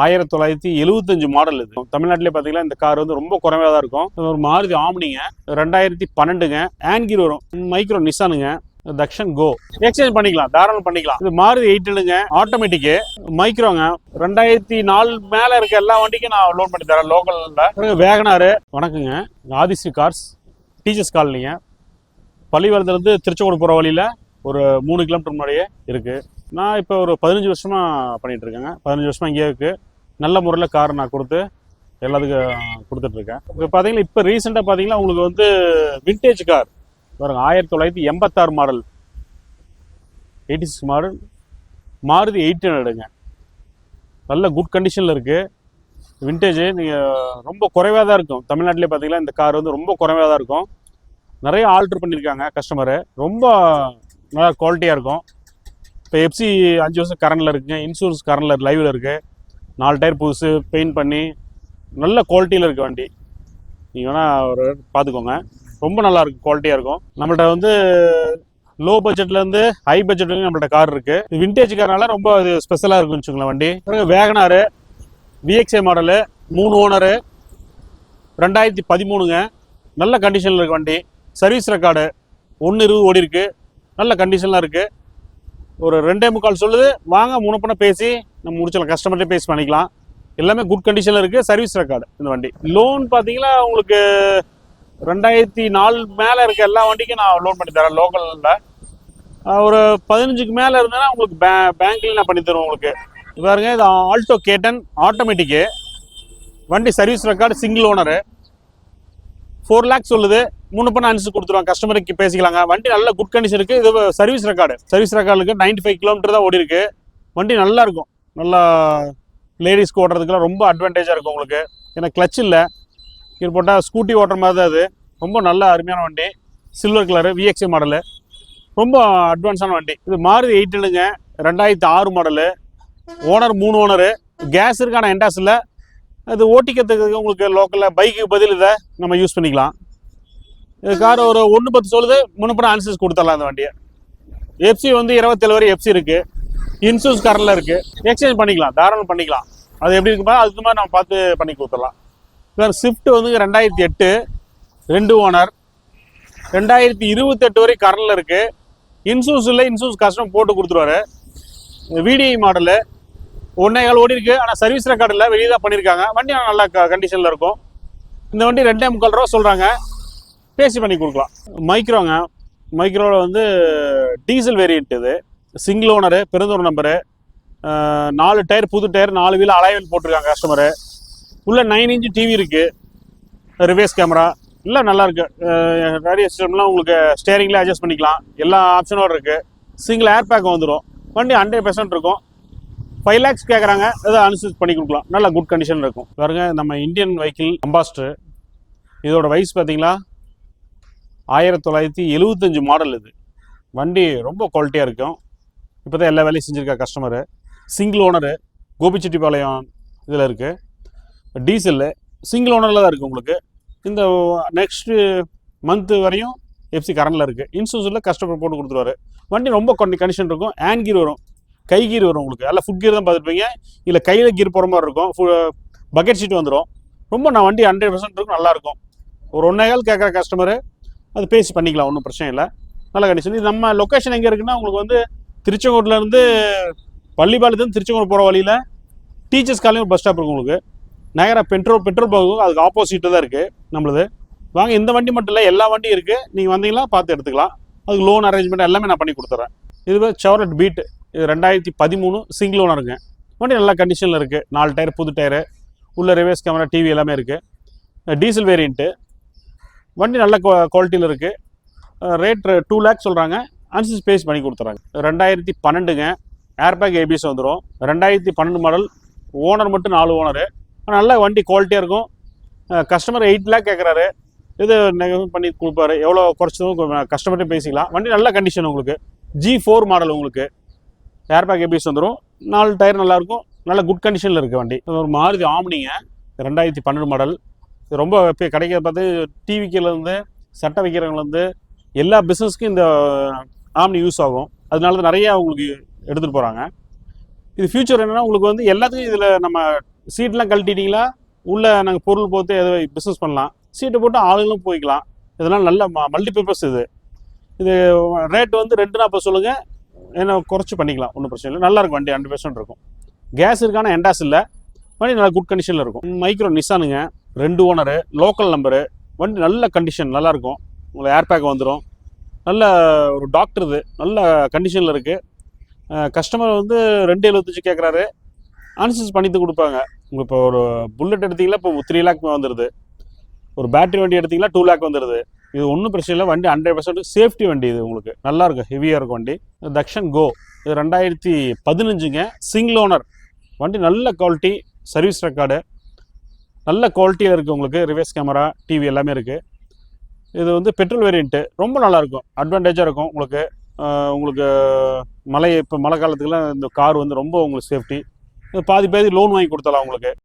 ஆயிரத்தி தொள்ளாயிரத்தி எழுபத்தஞ்சு மாடல் இது. தமிழ்நாட்டிலே பார்த்தீங்கன்னா இந்த கார் வந்து ரொம்ப குறைவாக தான் இருக்கும் ஒரு மாருதி ஆம்னிங்க. ரெண்டாயிரத்தி பன்னெண்டுங்க. ஆன்கிர் வரும். மைக்ரோ நிசானுங்க தக்ஷன் கோ எக்ஸ்சேஞ்ச் பண்ணிக்கலாம். தாராளம் பண்ணிக்கலாம். இது மாருதி எயிட்டுங்க ஆட்டோமேட்டிக்கு மைக்ரோங்க ரெண்டாயிரத்தி நாலு மேல இருக்க எல்லா வண்டிக்கும் நான் லோட் பண்ணி தரேன். லோக்கல்ல வேகனாரு வணக்கங்க. ஆதிசி கார்ஸ் டீச்சர்ஸ் காலனிங்க பள்ளிவாரத்துலேருந்து திருச்செங்கோடு போகிற வழியில் ஒரு மூணு கிலோமீட்டர் முன்னாடியே இருக்குது நான் இப்போ ஒரு பதினஞ்சு வருஷமாக பண்ணிகிட்டு இருக்கேங்க. பதினஞ்சு வருஷமாக இங்கே இருக்குது நல்ல முறையில் கார் நான் கொடுத்து எல்லாத்துக்கும் கொடுத்துட்ருக்கேன் இப்போ பார்த்தீங்கன்னா இப்போ ரீசெண்டாக பார்த்தீங்கன்னா உங்களுக்கு வந்து விண்டேஜ் கார் பாருங்க ஆயிரத்தி தொள்ளாயிரத்தி எண்பத்தாறு model eighty six model Maruti eight ஹண்ட்ரடுங்க நல்ல குட் கண்டிஷனில் இருக்குது விண்டேஜ் நீங்கள் ரொம்ப குறைவாக தான் இருக்கும். தமிழ்நாட்டிலே பார்த்தீங்கன்னா இந்த கார் வந்து ரொம்ப குறைவாக தான் இருக்கும். நிறைய ஆல்ட்ரு பண்ணியிருக்காங்க கஸ்டமரு ரொம்ப நல்லா குவாலிட்டியாக இருக்கும். இப்போ எஃப்சி அஞ்சு வருஷம் கரண்டில் இருக்குங்க இன்சூரன்ஸ் கரண்டில் லைவில் இருக்குது நாலு டயர் புதுசு பெயிண்ட் பண்ணி நல்ல குவாலிட்டியில் இருக்குது வண்டி. நீங்கள் வேணால் ஒரு பார்த்துக்கோங்க ரொம்ப நல்லா இருக்கும் குவாலிட்டியாக இருக்கும். நம்மள்ட்ட வந்து லோ பட்ஜெட்லேருந்து ஹை பட்ஜெட் வரைக்கும் நம்மள்ட்ட கார் இருக்குது விண்டேஜ் கார்னால ரொம்ப இது ஸ்பெஷலாக இருக்குன்னு வச்சுக்கோங்களேன் வண்டி. வேகனாரு விஎக்ஸ்ஐ மாடலு மூணு ஓனரு ரெண்டாயிரத்தி பதிமூணுங்க. நல்ல கண்டிஷனில் இருக்குது வண்டி. சர்வீஸ் ரெக்கார்டு ஒன்று இருபது ஓடி இருக்குது நல்ல கண்டிஷன்லாம் இருக்குது ஒரு ரெண்டே முக்கால் சொல்லுது. வாங்க மூணு பண்ண பேசி நம்ம முடிச்சலாம் கஸ்டமர்கிட்ட பேசி பண்ணிக்கலாம். எல்லாமே குட் கண்டிஷனில் இருக்குது சர்வீஸ் ரெக்கார்டு இந்த வண்டி. லோன் பார்த்தீங்கன்னா உங்களுக்கு ரெண்டாயிரத்தி நாலு மேலே இருக்க எல்லா வண்டிக்கும் நான் லோன் பண்ணி தரேன். லோக்கலில் ஒரு பதினஞ்சுக்கு மேலே இருந்ததுன்னா உங்களுக்கு பே பேங்க்லேயும் நான் பண்ணி தருவேன் உங்களுக்கு. பாருங்க இது ஆல்டோ கேட்டன் ஆட்டோமேட்டிக்கு வண்டி service record single owner four lakhs சொல்லுது. மூணு பண்ண அனுப்பிச்சு கொடுத்துருவாங்க. கஸ்டமருக்கு பேசிக்கலாங்க. வண்டி நல்ல குட் கண்டிஷன் இருக்குது இது சர்வீஸ் ரெக்கார்டு சர்வீஸ் ரெக்கார்டுக்கு 95 ஃபைவ் கிலோமீட்டர் தான் ஓடி இருக்கு வண்டி நல்லா இருக்கும். நல்லா லேடிஸ்க்கு ஓட்டுறதுக்குலாம் ரொம்ப அட்வான்டேஜாக இருக்கும் உங்களுக்கு. ஏன்னா கிளச் இல்லை. இது போட்டால் ஸ்கூட்டி ஓட்டுற மாதிரி தான் அது. ரொம்ப நல்ல அருமையான வண்டி. சில்வர் கலரு விஎக்ஸி மாடலு ரொம்ப அட்வான்ஸான வண்டி. இது மாறுதி எயிட்டுங்க ரெண்டாயிரத்தி ஆறு மாடலு ஓனர் மூணு ஓனரு கேஸ் இருக்கான? என்டாஸ் இல்லை அது ஓட்டிக்கிறதுக்கு உங்களுக்கு லோக்கலில் பைக்கு பதில் இதை நம்ம யூஸ் பண்ணிக்கலாம். இது கார் ஒரு ஒன்று பத்து சொல்லுது முன்னப்பட ஆன்சர்ஸ் கொடுத்துடலாம் அந்த வண்டியை. எஃப்சி வந்து இருபத்தேழு வரை எஃப்சி இருக்குது இன்சூரன்ஸ் காரில் இருக்குது எக்ஸ்சேஞ்ச் பண்ணிக்கலாம் தாராளம் பண்ணிக்கலாம். அது எப்படி இருக்குமா அதுக்கு மாதிரி நம்ம பார்த்து பண்ணி கொடுத்துடலாம். சார் ஸ்விஃப்ட் வந்து ரெண்டாயிரத்தி எட்டு ரெண்டு ஓனர் ரெண்டாயிரத்தி இருபத்தெட்டு வரை கரண்டில் இருக்குது இன்சூரன்ஸ் இல்லை இன்சூரன்ஸ் கஷ்டம் போட்டு கொடுத்துருவாரு. விடிஐ மாடலு ஒன்னே கால் ஓடி இருக்கு. ஆனால் சர்வீஸ் ரெக்கார்டு இல்லை. வெளியே தான் பண்ணியிருக்காங்க வண்டி நல்லா கண்டிஷனில் இருக்கும். இந்த வண்டி ரெண்டே முக்கால் ரூபா சொல்கிறாங்க பேசி பண்ணி கொடுக்கலாம். மைக்ரோங்க மைக்ரோவில் வந்து டீசல் வேரியண்ட் இது. சிங்கிள் ஓனரு பிறந்தோர் நம்பரு நாலு டயர் புது டயர் நாலு வீல் அலைவல் போட்டிருக்காங்க கஸ்டமரு உள்ளே நைன் இன்ச்சு டிவி இருக்குது ரிவேஸ் கேமரா எல்லாம் நல்லாயிருக்கு ரேடியோ சிஸ்டம்லாம் உங்களுக்கு ஸ்டேரிங்லேயே அட்ஜஸ்ட் பண்ணிக்கலாம். எல்லா ஆப்ஷனோட இருக்குது சிங்கிள் ஏர் பேக் வந்துடும் வண்டி ஹண்ட்ரட் பெர்சன்ட் இருக்கும். ஃபைவ் லேக்ஸ் கேட்குறாங்க அதை அனுசரிச்சு பண்ணி கொடுக்கலாம். நல்ல குட் கண்டிஷன் இருக்கும். பாருங்க நம்ம இந்தியன் வெஹிக்கிள் அம்பாஸ்டர் இதோட வயசு பார்த்தீங்களா? ஆயிரத்தி தொள்ளாயிரத்தி எழுபத்தஞ்சு மாடல் இது. வண்டி ரொம்ப குவாலிட்டியாக இருக்கும். இப்போ தான் எல்லா வேலையும் செஞ்சுருக்கா கஸ்டமரு சிங்கிள் ஓனரு கோபிச்செட்டிப்பாளையம் இதில் இருக்குது டீசலு சிங்கிள் ஓனரில் தான் இருக்குது உங்களுக்கு. இந்த நெக்ஸ்ட்டு மந்த்து வரையும் எஃப்சி கரண்டில் இருக்குது இன்சூரன்ஸில் கஸ்டமர் போட்டு கொடுத்துருவாரு. வண்டி ரொம்ப கண்டிஷன் இருக்கும். ஹேண்ட் கீர் வரும். கை கீர் வரும் உங்களுக்கு. எல்லாம் ஃபுட் கீர் தான் பார்த்துருப்பீங்க. இல்லை கையில் கீர் போகிற மாதிரி இருக்கும். பக்கெட் சீட் வந்துடும் ரொம்ப நான் வண்டி ஹண்ட்ரட் பர்சன்ட் இருக்கும் நல்லாயிருக்கும் ஒரு ஒன்றே கால் கேட்குற கஸ்டமரு அது பேசி பண்ணிக்கலாம் ஒன்றும் பிரச்சனை இல்லை. நல்ல கண்டிஷன் இது நம்ம லொக்கேஷன் எங்கே இருக்குன்னா உங்களுக்கு வந்து திருச்செங்கோட்டிலேருந்து பள்ளிப்பாளையத்துலேருந்து திருச்செங்கோடு போகிற வழியில் டீச்சர்ஸ் காலையும் பஸ் ஸ்டாப் இருக்கும் உங்களுக்கு. நகரா பெட்ரோல் பெட்ரோல் பங்கும் அதுக்கு ஆப்போசிட்டு தான் இருக்குது நம்மளுது. வாங்க இந்த வண்டி மட்டும் இல்லை எல்லா வண்டியும் இருக்குது நீங்கள் வந்தீங்கன்னா பார்த்து எடுத்துக்கலாம். அதுக்கு லோன் அரேஞ்ச்மெண்ட் எல்லாமே நான் பண்ணி கொடுத்துட்றேன் இதுவே செவரட் பீட்டு இது ரெண்டாயிரத்தி பதிமூணு சிங்கிள் ஓனருங்க வண்டி நல்ல கண்டிஷனில் இருக்குது நாலு டயர் புது டயரு உள்ள ரிவேஸ் கேமரா டிவி எல்லாமே இருக்குது டீசல் வேரியண்ட்டு வண்டி நல்ல குவாலிட்டியில் இருக்குது ரேட் டூ லேக்ஸ் சொல்கிறாங்க அன்சி ஸ்பேஸ் பண்ணி கொடுத்துறாங்க. ரெண்டாயிரத்தி பன்னெண்டுங்க. ஏர்பேக் ஏபிஎஸ் வந்துடும் ரெண்டாயிரத்தி பன்னெண்டு மாடல் ஓனர் மட்டும் நாலு ஓனரு நல்ல வண்டி குவாலிட்டியாக இருக்கும். கஸ்டமர் எயிட் லேக் கேட்குறாரு இது நெகோசியேட் பண்ணி கொடுப்பாரு. எவ்வளோ குறைச்சதும் கஸ்டமர்கிட்ட பேசிக்கலாம். வண்டி நல்ல கண்டிஷன் உங்களுக்கு. ஜி ஃபோர் மாடல் உங்களுக்கு. ஏர்பேக் ஏபிஎஸ் வந்துடும் நாலு டயர் நல்லாயிருக்கும் நல்ல குட் கண்டிஷனில் இருக்குது வண்டி. ஒரு மாருதி ஆம்னிங்க. ரெண்டாயிரத்தி பன்னெண்டு மாடல் இது ரொம்ப இப்போ கிடைக்கிறது பார்த்து டிவிக்கிலேருந்து சட்டை வைக்கிறவங்கலேருந்து எல்லா பிஸ்னஸ்க்கும் இந்த ஆம்னி யூஸ் ஆகும். அதனால தான் நிறைய உங்களுக்கு எடுத்துகிட்டு போகிறாங்க இது ஃபியூச்சர் என்னன்னா உங்களுக்கு வந்து எல்லாத்துக்கும் இதில் நம்ம சீட்லாம் கழட்டிட்டிங்களா? உள்ளே நாங்கள் பொருள் போட்டு எதை பிஸ்னஸ் பண்ணலாம். சீட்டை போட்டு ஆளுங்களும் போய்க்கலாம். இதெல்லாம் நல்ல மல்டிபர்பஸ் இது. இது ரேட் வந்து ரெண்டு நாற்பது சொல்லுங்கள் என்ன குறைச்சி பண்ணிக்கலாம் ஒன்றும் பிரச்சனை இல்லை. நல்லா இருக்கும் வண்டி ஹண்ட்ரட் பெர்சன்ட் இருக்கும். கேஸ் இருக்கான? எண்டாஸ் இல்லை. வண்டி நல்லா குட் கண்டிஷனில் இருக்கும். மைக்ரோ நிசானுங்க ரெண்டு ஓனரு லோக்கல் நம்பரு வண்டி நல்ல கண்டிஷன் நல்லா இருக்கும். உங்களுக்கு ஏர் பேக் வந்துடும் நல்ல ஒரு டாக்டர் இது. நல்ல கண்டிஷனில் இருக்குது கஸ்டமர் வந்து ரெண்டு எழுபத்தஞ்சு கேட்குறாரு ஆன்சர்ஸ் பண்ணி கொடுப்பாங்க. உங்கள் இப்போ ஒரு புல்லட் எடுத்தீங்களா இப்போ த்ரீ லேக் வந்துடுது ஒரு பேட்டரி வண்டி எடுத்தீங்களா டூ லேக் வந்துடுது இது ஒன்றும் பிரச்சனை இல்லை. வண்டி ஹண்ட்ரட் பர்சன்ட் சேஃப்டி வண்டி இது உங்களுக்கு. நல்லா இருக்கும். ஹெவியாக இருக்கும் வண்டி. தக்ஷன் கோ. இது ரெண்டாயிரத்தி பதினஞ்சுங்க. சிங்கிள் ஓனர் வண்டி நல்ல குவாலிட்டி சர்வீஸ் ரெக்கார்டு நல்ல குவாலிட்டியில் இருக்குது உங்களுக்கு. ரிவர்ஸ் கேமரா டிவி எல்லாமே இருக்குது இது வந்து பெட்ரோல் வேரியண்ட்டு ரொம்ப நல்லாயிருக்கும் அட்வான்டேஜாக இருக்கும் உங்களுக்கு. உங்களுக்கு மழை இப்போ மழை காலத்துக்குலாம் இந்த கார் வந்து ரொம்ப உங்களுக்கு சேஃப்டி பாதி பேதி லோன் வாங்கி கொடுத்தலாம் உங்களுக்கு.